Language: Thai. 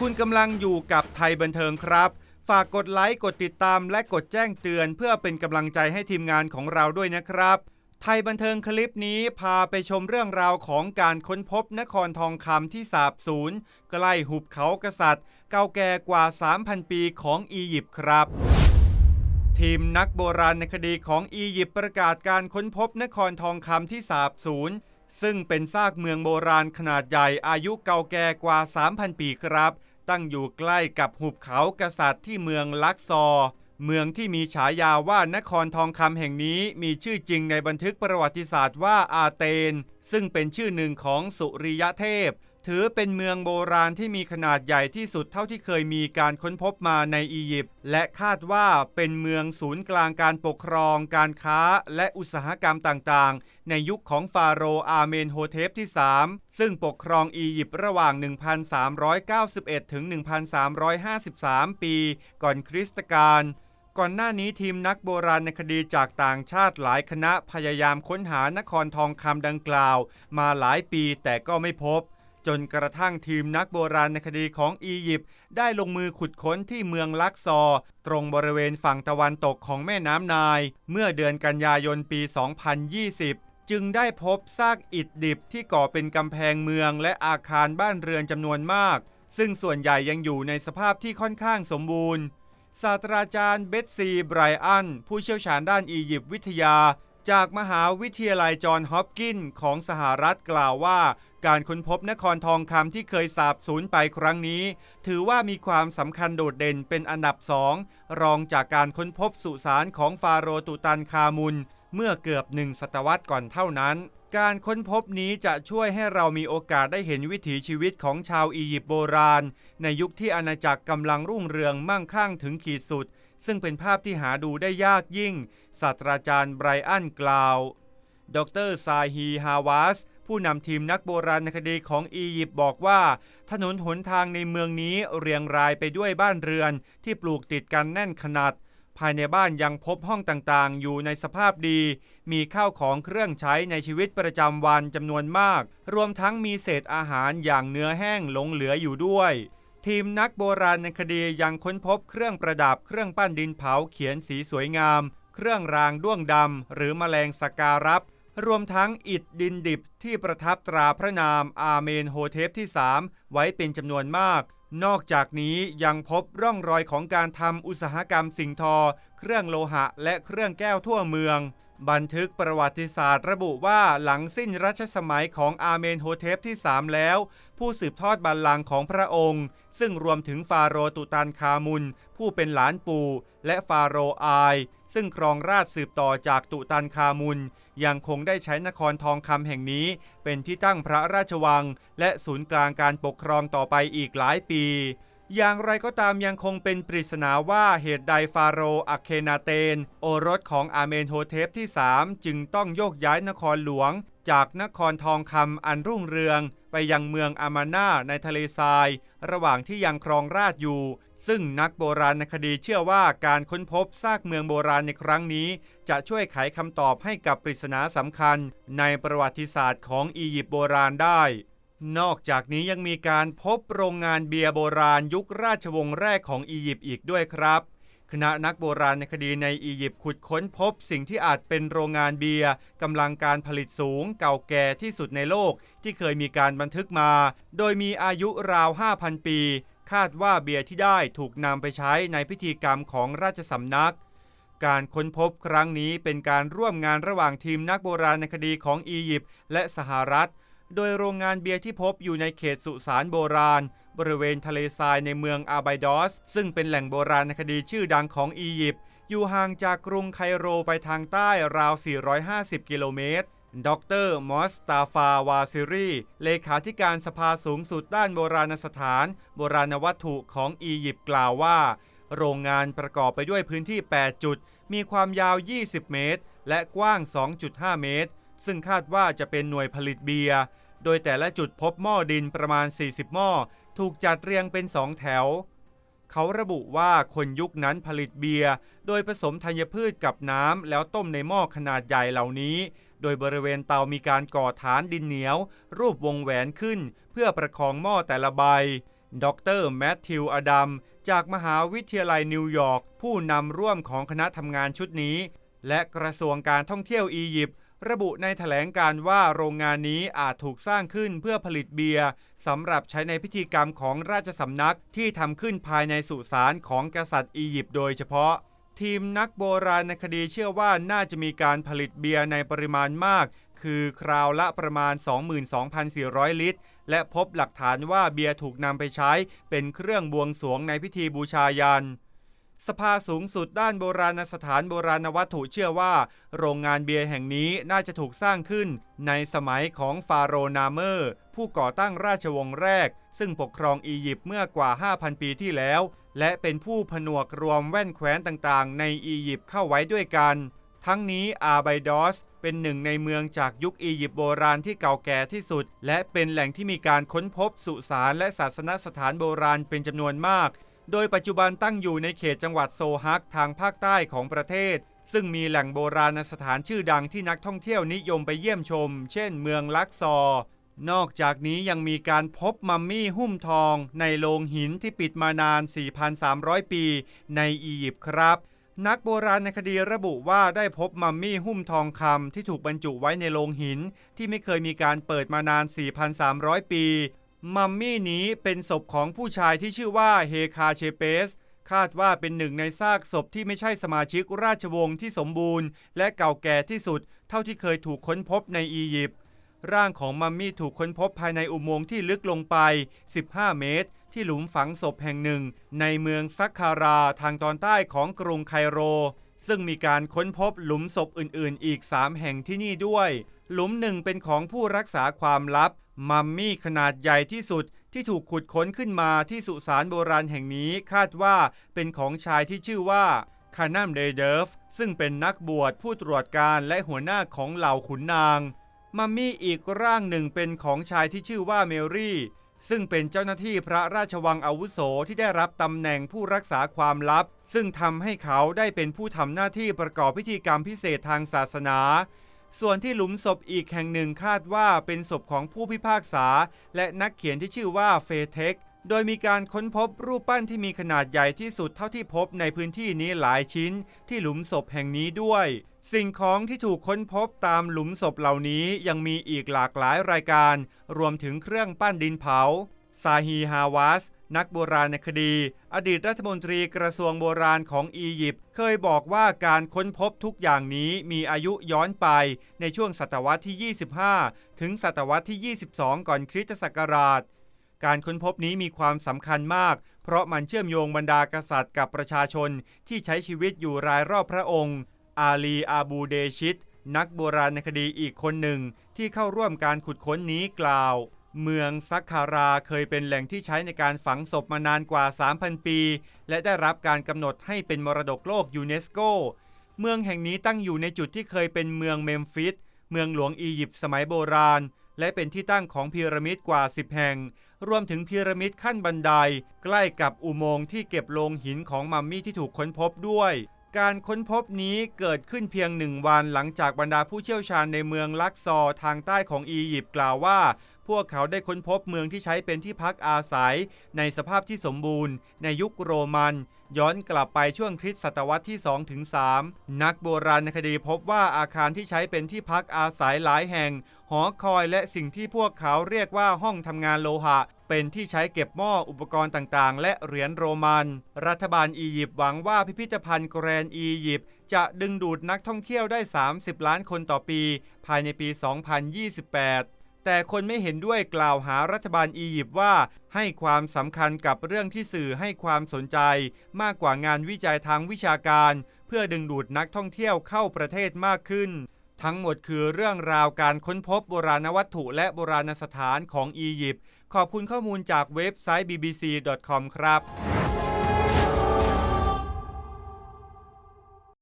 คุณกำลังอยู่กับไทยบันเทิงครับ ฝากกดไลค์กดติดตามและกดแจ้งเตือน เพื่อเป็นกำลังใจให้ทีมงานของเราด้วยนะครับ ไทยบันเทิงคลิปนี้พาไปชมเรื่องราวของการค้นพบนครทองคำที่สาบสูญใกล้หุบเขากษัตริย์ เก่าแก่กว่า 3,000 ปีของอียิปต์ครับทีมนักโบราณในคดีของอียิปต์ประกาศการค้นพบนครทองคำที่สาบสูญซึ่งเป็นซากเมืองโบราณขนาดใหญ่อายุเก่าแก่กว่า 3,000 ปีครับ ตั้งอยู่ใกล้กับหุบเขากษัตริย์ที่เมืองลักซอร์เมืองที่มีฉายาว่านครทองคำแห่งนี้มีชื่อจริงในบันทึกประวัติศาสตร์ว่าอาเตน ซึ่งเป็นชื่อหนึ่งของสุริยเทพ ถือเป็นเมืองโบราณที่มีขนาดใหญ่ที่สุดเท่าที่เคยมีการค้นพบมาในอียิปต์และคาดว่าเป็นเมืองศูนย์กลางการปกครอง การค้า และอุตสาหกรรมต่างๆ ในยุคของฟาโรห์อาเมนโฮเทปที่ 3 ซึ่งปกครองอียิปต์ระหว่าง 1,391 ถึง 1,353 ปี ก่อนคริสตกาลก่อนหน้านี้ทีมนักโบราณในคดีจากต่างชาติหลายคณะพยายามค้นหานครทองคำดังกล่าว มาหลายปีแต่ก็ไม่พบ จนกระทั่งทีมนักโบราณในคดีของอียิปต์ได้ลงมือขุดค้นที่เมืองลักซอร์ตรงบริเวณฝั่งตะวันตกของแม่น้ำนาย เมื่อเดือนกันยายนปี 2020จึงได้พบซากอิฐดิบที่ก่อเป็นกำแพงเมืองและอาคารบ้านเรือนจำนวนมาก ซึ่งส่วนใหญ่ยังอยู่ในสภาพที่ค่อนข้างสมบูรณ์ ศาสตราจารย์เบตซีไบรอัน ผู้เชี่ยวชาญด้านอียิปต์วิทยา จากมหาวิทยาลัยจอห์นฮอปกินส์ของสหรัฐกล่าวว่าการค้นพบนครทองคำที่เคยสาบสูญไปครั้งนี้ ถือว่ามีความสำคัญโดดเด่นเป็นอันดับสองรองจากการค้นพบสุสานของฟาโรตุตันคามุน เมื่อเกือบหนึ่งศตวรรษก่อนเท่านั้น การค้นพบนี้จะช่วยให้เรามีโอกาสได้เห็นวิถีชีวิตของชาวอียิปต์โบราณ ในยุคที่อาณาจักรกำลังรุ่งเรืองมั่งคั่งถึงขีดสุด ซึ่งเป็นภาพที่หาดูได้ยากยิ่ง ศาสตราจารย์ไบรอันกล่าว ดรซาฮีฮาวาส ผู้นำทีมนักโบราณคดีของอียิปต์บอกว่า ถนนหนทางในเมืองนี้เรียงรายไปด้วยบ้านเรือนที่ปลูกติดกันแน่นขนาด ภายในบ้านยังพบห้องต่างๆ อยู่ในสภาพดี มีข้าวของเครื่องใช้ในชีวิตประจำวันจำนวนมาก รวมทั้งมีเศษอาหารอย่างเนื้อแห้งหลงเหลืออยู่ด้วย ทีมนักโบราณคดียังค้นพบเครื่องประดับเครื่องปั้นดินเผาเขียนสีสวยงาม เครื่องรางด้วงดำหรือแมลงสการัปรวมทั้งอิฐดินดิบที่ประทับตราพระนามอาเมนโฮเทปที่ 3 ไว้เป็นจำนวนมาก นอกจากนี้ยังพบร่องรอยของการทำอุตสาหกรรมสิ่งทอ เครื่องโลหะ และเครื่องแก้วทั่วเมือง บันทึกประวัติศาสตร์ระบุว่าหลังสิ้นรัชสมัยของอาเมนโฮเทปที่ 3 แล้ว ผู้สืบทอดบัลลังก์ของพระองค์ ซึ่งรวมถึงฟาโรตุตันคามุน ผู้เป็นหลานปู่ และฟาโรอาย ซึ่งครองราชสืบต่อจากตุตันคามุน ยังคงได้ใช้นครทองคำแห่งนี้เป็นที่ตั้งพระราชวัง และศูนย์กลางการปกครองต่อไปอีกหลายปี อย่างไรก็ตามยังคงเป็นปริศนาว่าเหตุใดฟาโรห์อัคเคนาเตน โอรสของอาเมนโฮเทปที่ 3 จึงต้องโยกย้ายนครหลวง จากนครทองคำอันรุ่งเรือง ไปยังเมืองอามาน่าในทะเลทราย ระหว่างที่ยังครองราชย์อยู่ ซึ่งนักโบราณคดีเชื่อว่าการค้นพบซากเมืองโบราณในครั้งนี้ จะช่วยไขคำตอบให้กับปริศนาสำคัญ ในประวัติศาสตร์ของอียิปต์โบราณได้ นอกจากนี้ยังมีการพบโรงงานเบียร์โบราณยุคราชวงศ์แรกของอียิปต์อีกด้วยครับ คณะนักโบราณในคดีในอียิปต์ขุดค้นพบสิ่งที่อาจเป็นโรงงานเบียร์กำลังการผลิตสูงเก่าแก่ที่สุดในโลกที่เคยมีการบันทึกมา โดยมีอายุราว 5,000 ปี คาดว่าเบียร์ที่ได้ถูกนำไปใช้ในพิธีกรรมของราชสำนัก การค้นพบครั้งนี้เป็นการร่วมงานระหว่างทีมนักโบราณคดีของอียิปต์และสหรัฐ โดยโรงงานเบียร์ที่พบอยู่ในเขตสุสานโบราณ บริเวณทะเลทรายในเมืองอาไบดอส ซึ่งเป็นแหล่งโบราณคดีชื่อดังของอียิปต์อยู่ห่างจากกรุงไคโรไปทางใต้ราว 450 กิโลเมตร ดรมอสตาฟาวาซิรีเลขาธิการสภาสูงสุดด้านโบราณสถาน โบราณวัตถุของอียิปต์กล่าวว่า โรงงานประกอบไปด้วยพื้นที่ 8 จุด มีความยาว 20 เมตร และกว้าง 2.5 เมตร ซึ่งคาดว่าจะเป็นหน่วยผลิตเบียร์โดยแต่ละจุดพบหม้อดินประมาณ 40 หม้อ ถูกจัดเรียงเป็น2แถว เขาระบุว่าคนยุคนั้นผลิตเบียร์โดยผสมธัญพืชกับน้ำแล้วต้มในหม้อขนาดใหญ่เหล่านี้ โดยบริเวณเตามีการก่อฐานดินเหนียว รูปวงแหวนขึ้น เพื่อประคองหม้อแต่ละใบ ดรแมทธิวอดัม จากมหาวิทยาลัยนิวยอร์กผู้นำร่วมของคณะทำงานชุดนี้ และกระทรวงการท่องเที่ยวอียิปต์ระบุในแถลงการว่าโรงงานนี้อาจถูกสร้างขึ้นเพื่อผลิตเบียร์สำหรับใช้ในพิธีกรรมของราชสำนักที่ทำขึ้นภายในสุสานของกษัตริย์อียิปต์โดยเฉพาะ ทีมนักโบราณคดีเชื่อว่าน่าจะมีการผลิตเบียร์ในปริมาณมาก คือคราวละประมาณ 22,400 ลิตร และพบหลักฐานว่าเบียร์ถูกนำไปใช้เป็นเครื่องบวงสรวงในพิธีบูชายัน สภาสูงสุดด้านโบราณสถานโบราณวัตถุเชื่อว่า โรงงานเบียร์แห่งนี้น่าจะถูกสร้างขึ้น ในสมัยของฟาโรนาเมอร์ ผู้ก่อตั้งราชวงศ์แรก ซึ่งปกครองอียิปต์เมื่อกว่า 5,000 ปีที่แล้ว และเป็นผู้ผนวกรวมแว่นแคว้นต่างๆ ในอียิปต์เข้าไว้ด้วยกัน ทั้งนี้อาไบดอสเป็นหนึ่งในเมืองจากยุคอียิปต์โบราณที่เก่าแก่ที่สุด และเป็นแหล่งที่มีการค้นพบสุสานและศาสนสถานโบราณเป็นจำนวนมาก โดยปัจจุบันตั้งอยู่ในเขตจังหวัดโซฮักทางภาคใต้ของประเทศ ซึ่งมีแหล่งโบราณสถานชื่อดังที่นักท่องเที่ยวนิยมไปเยี่ยมชม เช่น เมืองลักซอร์ นอกจากนี้ยังมีการพบมัมมี่หุ้มทอง ในโลงหินที่ปิดมานาน 4,300 ปีในอียิปต์ครับ นักโบราณคดีระบุว่าได้พบมัมมี่หุ้มทองคำที่ถูกบรรจุไว้ในโลงหิน ที่ไม่เคยมีการเปิดมานาน 4,300 ปี มัมมี่นี้เป็นศพของผู้ชายที่ชื่อว่าเฮคาเชเปสคาดว่าเป็นหนึ่งในซากศพที่ไม่ใช่สมาชิกราชวงศ์ที่สมบูรณ์ และเก่าแก่ที่สุด เท่าที่เคยถูกค้นพบในอียิปต์ ร่างของมัมมี่ถูกค้นพบภายในอุโมงค์ที่ลึกลงไป 15 เมตร ที่หลุมฝังศพแห่งหนึ่ง ในเมืองซักคาราทางตอนใต้ของกรุงไคโร ซึ่งมีการค้นพบหลุมศพอื่น ๆ อีก 3 แห่งที่นี่ด้วย หลุมหนึ่งเป็นของผู้รักษาความลับ มัมมี่ขนาดใหญ่ที่สุดที่ถูกขุดค้นขึ้นมาที่สุสานโบราณแห่งนี้คาดว่าเป็นของชายที่ชื่อว่าคานัมเดเดฟซึ่งเป็นนักบวชผู้ตรวจการและหัวหน้าของเหล่าขุนนาง มัมมี่อีกร่างหนึ่งเป็นของชายที่ชื่อว่าเมรี่ ซึ่งเป็นเจ้าหน้าที่พระราชวังอาวุโสที่ได้รับตำแหน่งผู้รักษาความลับ ซึ่งทำให้เขาได้เป็นผู้ทำหน้าที่ประกอบพิธีกรรมพิเศษทางศาสนา ส่วนที่หลุมศพอีกแห่งหนึ่งคาดว่าเป็นศพของผู้พิพากษา และนักเขียนที่ชื่อว่าเฟเทคโดยมีการค้นพบรูปปั้นที่มีขนาดใหญ่ที่สุดเท่าที่พบในพื้นที่นี้หลายชิ้นที่หลุมศพแห่งนี้ด้วย สิ่งของที่ถูกค้นพบตามหลุมศพเหล่านี้ยังมีอีกหลากหลายรายการ รวมถึงเครื่องปั้นดินเผา ซาฮีฮาวาส นักโบราณคดี อดีตรัฐมนตรีกระทรวงโบราณของอียิปต์เคยบอกว่าการค้นพบทุกอย่างนี้มีอายุย้อนไปในช่วงศตวรรษที่ 25 ถึงศตวรรษที่ 22 ก่อนคริสตศักราช การค้นพบนี้มีความสำคัญมาก เพราะมันเชื่อมโยงบรรดากษัตริย์กับประชาชนที่ใช้ชีวิตอยู่รายรอบพระองค์ อาลีอาบูเดชิต นักโบราณคดีอีกคนหนึ่งที่เข้าร่วมการขุดค้นนี้กล่าว เมืองซักคาราเคยเป็นแหล่งที่ใช้ในการฝังศพมานานกว่า 3,000 ปี และได้รับการกำหนดให้เป็นมรดกโลกยูเนสโก เมืองแห่งนี้ตั้งอยู่ในจุดที่เคยเป็นเมืองเมมฟิสเมืองหลวงอียิปต์สมัยโบราณ และเป็นที่ตั้งของพีระมิดกว่า 10 แห่ง รวมถึงพีระมิดขั้นบันได ใกล้กับอุโมงค์ที่เก็บโลงหินของมัมมี่ที่ถูกค้นพบด้วย การค้นพบนี้เกิดขึ้นเพียงหนึ่งวันหลังจากบรรดาผู้เชี่ยวชาญในเมืองลักซอร์ทางใต้ของอียิปต์กล่าวว่า พวกเขาได้ค้นพบเมืองที่ใช้เป็นที่พักอาศัย ในสภาพที่สมบูรณ์ ในยุคโรมัน ย้อนกลับไปช่วงคริสตศตวรรษที่2ถึง3นักโบราณคดีพบว่าอาคารที่ใช้เป็นที่พักอาศัยหลายแห่ง หอคอยและสิ่งที่พวกเขาเรียกว่าห้องทำงานโลหะ เป็นที่ใช้เก็บหม้ออุปกรณ์ต่างๆ และเหรียญโรมัน รัฐบาลอียิปต์หวังว่าพิพิธภัณฑ์แกรนอียิปต์จะดึงดูดนักท่องเที่ยวได้ 30 ล้านคนต่อปี ภายในปี 2028 แต่คนไม่เห็นด้วยกล่าวหารัฐบาลอียิปต์ว่า ให้ความสำคัญกับเรื่องที่สื่อให้ความสนใจ มากกว่างานวิจัยทางวิชาการ เพื่อดึงดูดนักท่องเที่ยวเข้าประเทศมากขึ้น ทั้งหมดคือเรื่องราวการค้นพบโบราณวัตถุและโบราณสถานของอียิปต์ขอบคุณข้อมูลจากเว็บไซต์ bbc.com ครับ